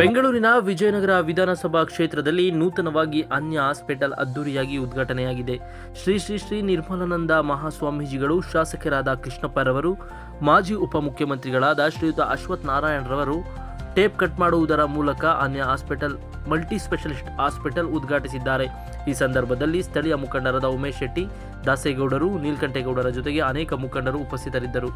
ಬೆಂಗಳೂರಿನ ವಿಜಯನಗರ ವಿಧಾನಸಭಾ ಕ್ಷೇತ್ರದಲ್ಲಿ ನೂತನವಾಗಿ ಅನ್ಯ ಹಾಸ್ಪಿಟಲ್ ಅದ್ದೂರಿಯಾಗಿ ಉದ್ಘಾಟನೆಯಾಗಿದೆ. ಶ್ರೀ ಶ್ರೀ ಶ್ರೀ ನಿರ್ಮಲಾನಂದ ಮಹಾಸ್ವಾಮೀಜಿಗಳು ಶಾಸಕರಾದ ಕೃಷ್ಣಪ್ಪರವರು, ಮಾಜಿ ಉಪಮುಖ್ಯಮಂತ್ರಿಗಳಾದ ಶ್ರೀಯುತ ಅಶ್ವಥ್ ನಾರಾಯಣರವರು ಟೇಪ್ ಕಟ್ ಮಾಡುವುದರ ಮೂಲಕ ಅನ್ಯ ಹಾಸ್ಪಿಟಲ್, ಮಲ್ಟಿ ಸ್ಪೆಷಲಿಸ್ಟ್ ಹಾಸ್ಪಿಟಲ್ ಉದ್ಘಾಟಿಸಿದ್ದಾರೆ. ಈ ಸಂದರ್ಭದಲ್ಲಿ ಸ್ಥಳೀಯ ಮುಖಂಡರಾದ ಉಮೇಶ್ ಶೆಟ್ಟಿ, ದಾಸೇಗೌಡರು, ನೀಲ್ಕಂಠೇಗೌಡರ ಜೊತೆಗೆ ಅನೇಕ ಮುಖಂಡರು ಉಪಸ್ಥಿತರಿದ್ದರು.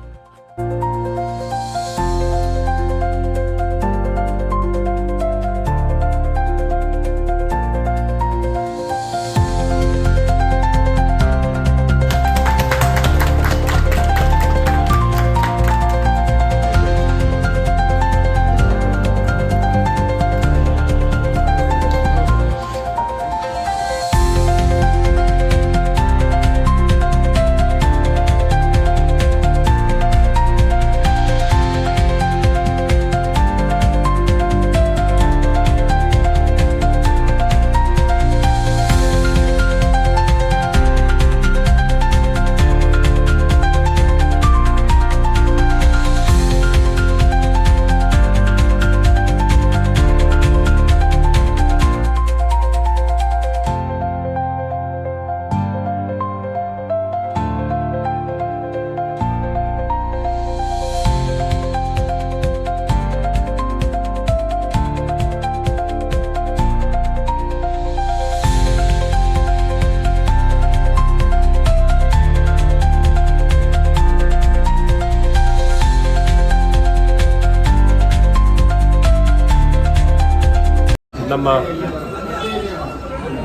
ನಮ್ಮ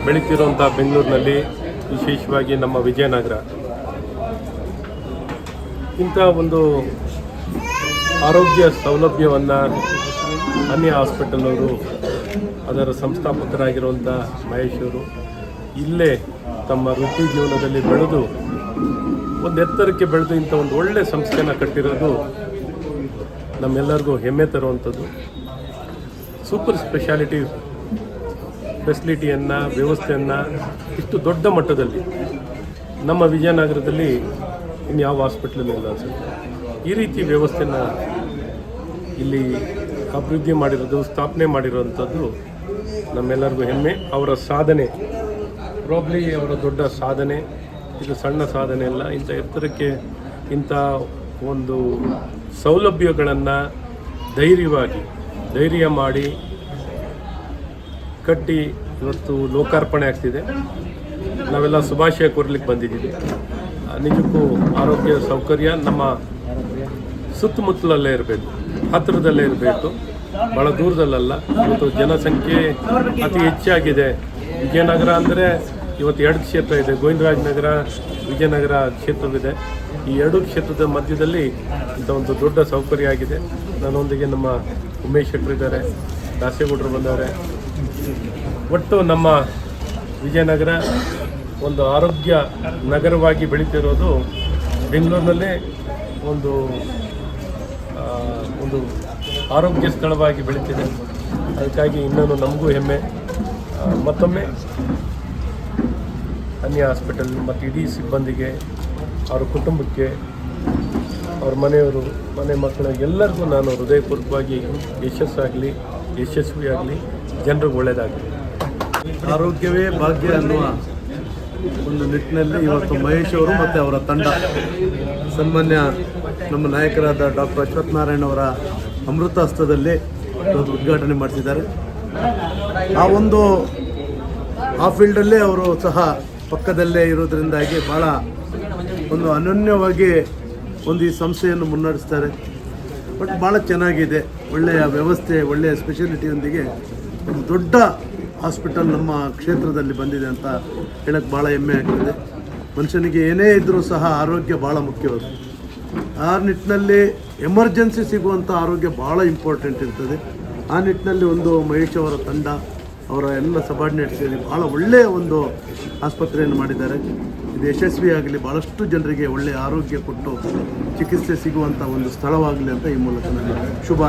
ಬೆಳೀತಿರುವಂಥ ಬೆಂಗಳೂರಿನಲ್ಲಿ ವಿಶೇಷವಾಗಿ ನಮ್ಮ ವಿಜಯನಗರ. ಇಂಥ ಒಂದು ಆರೋಗ್ಯ ಸೌಲಭ್ಯವನ್ನು ಅನ್ಯ ಹಾಸ್ಪಿಟಲ್ನವರು, ಅದರ ಸಂಸ್ಥಾಪಕರಾಗಿರುವಂಥ ಮಹೇಶ್ ಅವರು ಇಲ್ಲೇ ತಮ್ಮ ವೃತ್ತಿ ಜೀವನದಲ್ಲಿ ಬೆಳೆದು, ಒಂದು ಎತ್ತರಕ್ಕೆ ಬೆಳೆದು ಇಂಥ ಒಂದು ಒಳ್ಳೆಯ ಸಂಸ್ಥೆನ ಕಟ್ಟಿರೋದು ನಮ್ಮೆಲ್ಲರಿಗೂ ಹೆಮ್ಮೆ ತರುವಂಥದ್ದು. ಸೂಪರ್ ಸ್ಪೆಷಾಲಿಟಿ ಫೆಸಿಲಿಟಿಯನ್ನು ವ್ಯವಸ್ಥೆಯನ್ನು ಇಷ್ಟು ದೊಡ್ಡ ಮಟ್ಟದಲ್ಲಿ ನಮ್ಮ ವಿಜಯನಗರದಲ್ಲಿ ಇನ್ಯಾವ ಹಾಸ್ಪಿಟ್ಲಲ್ಲೂ ಇಲ್ಲ ಅನ್ಸುತ್ತೆ. ಈ ರೀತಿ ವ್ಯವಸ್ಥೆನ ಇಲ್ಲಿ ಅಭಿವೃದ್ಧಿ ಮಾಡಿರೋದು, ಸ್ಥಾಪನೆ ಮಾಡಿರೋವಂಥದ್ದು ನಮ್ಮೆಲ್ಲರಿಗೂ ಹೆಮ್ಮೆ. ಅವರ ಸಾಧನೆ ಪ್ರಾಬ್ಲಿ ಅವರ ದೊಡ್ಡ ಸಾಧನೆ, ಇದು ಸಣ್ಣ ಸಾಧನೆ ಅಲ್ಲ. ಇಂಥ ಎತ್ತರಕ್ಕೆ ಇಂಥ ಒಂದು ಸೌಲಭ್ಯಗಳನ್ನು ಧೈರ್ಯವಾಗಿ, ಧೈರ್ಯ ಮಾಡಿ ಕಟ್ಟಿ ಇವತ್ತು ಲೋಕಾರ್ಪಣೆ ಆಗ್ತಿದೆ. ನಾವೆಲ್ಲ ಶುಭಾಶಯ ಕೋರ್ಲಿಕ್ಕೆ ಬಂದಿದ್ದೀವಿ. ನಿಜಕ್ಕೂ ಆರೋಗ್ಯ ಸೌಕರ್ಯ ನಮ್ಮ ಸುತ್ತಮುತ್ತಲಲ್ಲೇ ಇರಬೇಕು. ಹತ್ತಿರದಲ್ಲೇ ಇರಬೇಕು. ಭಾಳ ದೂರದಲ್ಲಲ್ಲ. ಇವತ್ತು ಜನಸಂಖ್ಯೆ ಅತಿ ಹೆಚ್ಚಾಗಿದೆ. ವಿಜಯನಗರ ಅಂದರೆ ಇವತ್ತು ಎರಡು ಕ್ಷೇತ್ರ ಇದೆ. ಗೋವಿಂದರಾಜನಗರ ವಿಜಯನಗರ ಕ್ಷೇತ್ರವಿದೆ. ಈ ಎರಡು ಕ್ಷೇತ್ರದ ಮಧ್ಯದಲ್ಲಿ ಇಂಥ ಒಂದು ದೊಡ್ಡ ಸೌಕರ್ಯ ಆಗಿದೆ. ನನ್ನೊಂದಿಗೆ ನಮ್ಮ ಉಮೇಶ್ ಶೆಟ್ಟರ್ ಇದ್ದಾರೆ, ದಾಸೇಗೌಡರು ಬಂದವರು. ಒಟ್ಟು ನಮ್ಮ ವಿಜಯನಗರ ಒಂದು ಆರೋಗ್ಯ ನಗರವಾಗಿ ಬೆಳೀತಿರೋದು ಬೆಂಗಳೂರಿನಲ್ಲೇ ಒಂದು ಒಂದು ಆರೋಗ್ಯ ಸ್ಥಳವಾಗಿ ಬೆಳೀತಿದೆ. ಅದಕ್ಕಾಗಿ ಇನ್ನೂ ನಮಗೂ ಹೆಮ್ಮೆ. ಮತ್ತೊಮ್ಮೆ ಅನ್ಯ ಹಾಸ್ಪಿಟಲ್ ಮತ್ತು ಇಡೀ ಸಿಬ್ಬಂದಿಗೆ, ಅವರ ಕುಟುಂಬಕ್ಕೆ, ಅವ್ರ ಮನೆಯವರು, ಮನೆ ಮಕ್ಕಳ ಎಲ್ಲರಿಗೂ ನಾನು ಹೃದಯಪೂರ್ವಕವಾಗಿ ಯಶಸ್ಸಾಗಲಿ, ಯಶಸ್ವಿಯಾಗಲಿ. ಜನರಿಗೆ ಒಳ್ಳೆಯದಾಗಲಿ ಆರೋಗ್ಯವೇ ಭಾಗ್ಯ ಅನ್ನುವ ಒಂದು ನಿಟ್ಟಿನಲ್ಲಿ ಇವತ್ತು ಮಹೇಶ್ ಅವರು ಮತ್ತು ಅವರ ತಂಡ. ಸನ್ಮಾನ್ಯ ನಮ್ಮ ನಾಯಕರಾದ ಡಾಕ್ಟರ್ ಅಶ್ವಥ್ ನಾರಾಯಣ್ ಅವರ ಅಮೃತ ಹಸ್ತದಲ್ಲಿ ಇವತ್ತು ಉದ್ಘಾಟನೆ ಮಾಡ್ತಿದ್ದಾರೆ. ಆ ಒಂದು ಆ ಫೀಲ್ಡಲ್ಲೇ ಅವರು ಸಹ ಪಕ್ಕದಲ್ಲೇ ಇರೋದ್ರಿಂದಾಗಿ ಭಾಳ ಒಂದು ಅನನ್ಯವಾಗಿ ಒಂದು ಈ ಸಂಸ್ಥೆಯನ್ನು ಮುನ್ನಡೆಸ್ತಾರೆ. ಬಟ್ ಭಾಳ ಚೆನ್ನಾಗಿದೆ. ಒಳ್ಳೆಯ ವ್ಯವಸ್ಥೆ, ಒಳ್ಳೆಯ ಸ್ಪೆಷಾಲಿಟಿಯೊಂದಿಗೆ ಒಂದು ದೊಡ್ಡ ಹಾಸ್ಪಿಟಲ್ ನಮ್ಮ ಕ್ಷೇತ್ರದಲ್ಲಿ ಬಂದಿದೆ ಅಂತ ಹೇಳಕ್ಕೆ ಭಾಳ ಹೆಮ್ಮೆ ಆಗ್ತದೆ. ಮನುಷ್ಯನಿಗೆ ಏನೇ ಇದ್ದರೂ ಸಹ ಆರೋಗ್ಯ ಭಾಳ ಮುಖ್ಯವಾದ. ಆ ನಿಟ್ಟಿನಲ್ಲಿ ಎಮರ್ಜೆನ್ಸಿ ಸಿಗುವಂಥ ಆರೋಗ್ಯ ಭಾಳ ಇಂಪಾರ್ಟೆಂಟ್ ಇರ್ತದೆ. ಆ ನಿಟ್ಟಿನಲ್ಲಿ ಒಂದು ಮಹೇಶ್ ಅವರ ತಂಡ, ಅವರ ಎಲ್ಲ ಸಬಾರ್ಡಿನೇಟ್ ಸೇರಿ ಭಾಳ ಒಳ್ಳೆಯ ಒಂದು ಆಸ್ಪತ್ರೆಯನ್ನು ಮಾಡಿದ್ದಾರೆ. ಇದು ಯಶಸ್ವಿಯಾಗಲಿ ಭಾಳಷ್ಟು ಜನರಿಗೆ ಒಳ್ಳೆಯ ಆರೋಗ್ಯ ಕೊಟ್ಟು ಚಿಕಿತ್ಸೆ ಸಿಗುವಂಥ ಒಂದು ಸ್ಥಳವಾಗಲಿ ಅಂತ ಈ ಮೂಲಕ ನಾನು ಶುಭ